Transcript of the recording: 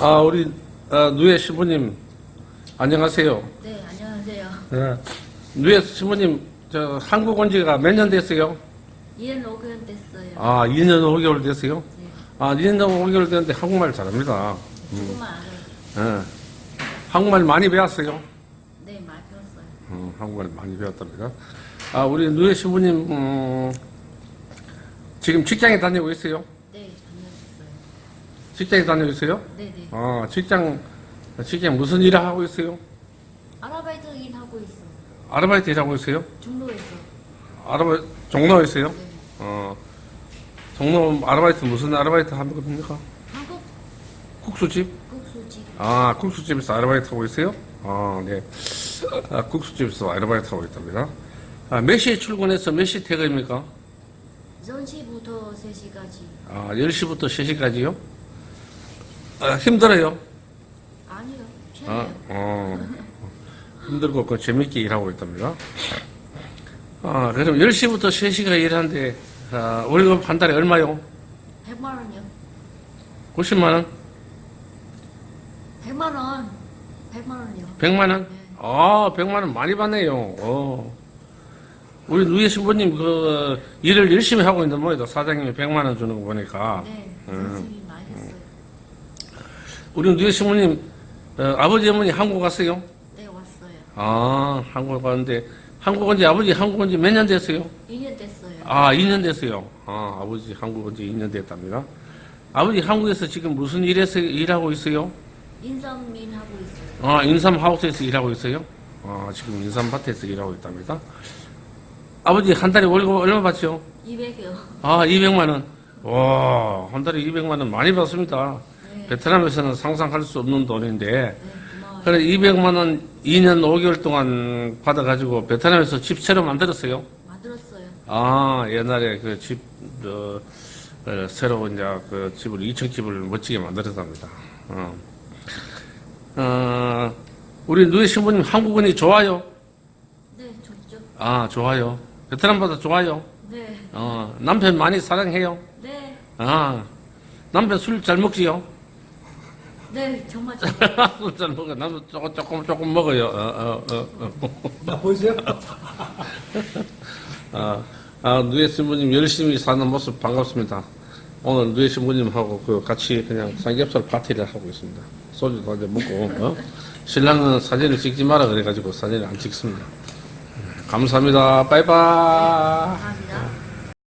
아, 우리 어, 누에 신부님 안녕하세요. 네, 안녕하세요. 네. 누에 신부님 저 한국 온 지가 몇 년 됐어요? 2년 5개월 됐어요. 아, 2년 5개월 됐어요? 네, 아, 2년 5개월 됐는데 한국말 잘합니다. 조금만 알아요. 예. 한국말 많이 배웠어요? 네, 많이 배웠어요. 음, 한국말 많이 배웠답니다. 아, 우리 누에 신부님 음, 지금 직장에 다니고 있어요? 네. 직장에 다니고 있어요? 네, 네. 아, 직장 직장 무슨 일을 하고 있어요? 아르바이트 일하고 있어. 아르바이트 일하고 있어요? 중로에서. 아르바이트 종로에서요? 네. 어, 종로 아르바이트 무슨 아르바이트 하는 겁니까? 한국 국수집? 국수집. 아, 국수집에서 아르바이트 하고 있어요? 아, 네. 아, 국수집에서 아르바이트 하고 있답니다. 아, 몇 시에 출근해서 몇 시 퇴근입니까? 10시부터 3시까지. 아, 10시부터 3시까지요? 아, 힘들어요? 아니요, 아. 어, 힘들고 그 재밌게 일하고 있답니다. 아, 그럼 10시부터 3시가 일하는데, 아, 월급 한 달에 얼마요? 100만 원이요. 90만 원? 100만 원. 100만 원이요. 100만 원? 네. 아, 100만 원 많이 받네요. 어. 우리 누이 신부님 그 일을 열심히 하고 있는 모이다. 사장님이 100만 원 주는 거 보니까. 네, 음. 우리 누이 신부님, 어, 아버지 어머니 한국 갔어요? 네, 왔어요. 아, 한국 갔는데, 한국 온 지, 아버지 한국 온지 몇 년 됐어요? 2년 됐어요. 아, 2년 됐어요. 아, 아버지 한국 온지 2년 됐답니다. 아버지 한국에서 지금 무슨 일에서 일하고 있어요? 인삼민 하고 있어요. 아, 인삼 하우스에서 일하고 있어요? 아, 지금 인삼 밭에서 일하고 있답니다. 아버지 한 달에 월급 얼마 받죠? 200이요. 아, 200만 원. 와, 한 달에 200만 원 많이 받습니다. 네, 베트남에서는 상상할 수 없는 돈인데. 그래, 200만 원 2년 5개월 동안 받아가지고 베트남에서 집 새로 만들었어요. 만들었어요. 아, 옛날에 그 집, 어, 어, 새로 이제 그 집을, 2층 집을 멋지게 만들었답니다. 어. 어, 우리 누이 신부님 한국은이 좋아요? 네, 좋죠. 아, 좋아요. 베트남보다 좋아요. 네, 어, 남편 많이 사랑해요. 네, 아, 남편 술 잘 먹지요? 네, 정말 잘술잘 먹어. 나도 조금, 조금, 조금 먹어요. 어, 어, 어, 어. 나 보이세요? 아, 아, 누에 신부님 열심히 사는 모습 반갑습니다. 오늘 누에 신부님하고 그 같이 그냥 삼겹살 파티를 하고 있습니다. 소주도 한잔 먹고, 어? 신랑은 사진을 찍지 마라 그래가지고 사진을 안 찍습니다. 감사합니다. 빠이빠이. 감사합니다.